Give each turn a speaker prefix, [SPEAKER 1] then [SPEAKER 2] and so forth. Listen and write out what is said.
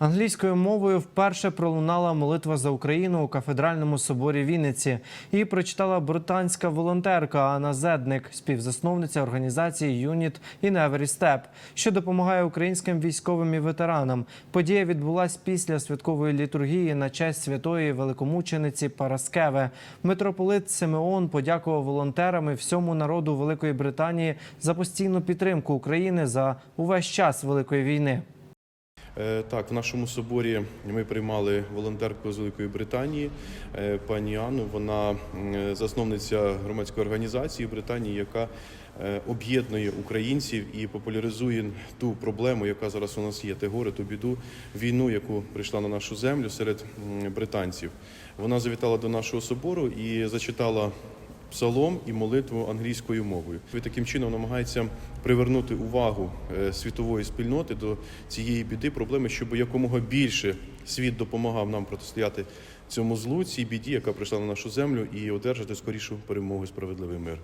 [SPEAKER 1] Англійською мовою вперше пролунала молитва за Україну у кафедральному соборі Вінниці. Її прочитала британська волонтерка Анна Зедник, співзасновниця організації Юніт і Step, що допомагає українським військовим і ветеранам. Подія відбулась після святкової літургії на честь святої великомучениці Параскеви. Митрополит Симеон подякував волонтерам і всьому народу Великої Британії за постійну підтримку України за увесь час Великої війни.
[SPEAKER 2] Е, Так, в нашому соборі ми приймали волонтерку з Великої Британії, е, пані Анну. Вона засновниця громадської організації в Британії, яка е, об'єднує українців і популяризує ту проблему, яка зараз у нас є, те горе, ту біду, війну, яку прийшла на нашу землю серед британців. Вона завітала до нашого собору і зачитала псалом і молитву англійською мовою. І таким чином намагається привернути увагу е, світової спільноти до цієї біди, проблеми, щоб якомога більше світ допомагав нам протистояти цьому злу, цій біді, яка прийшла на нашу землю, і одержати скорішу перемогу і справедливий мир.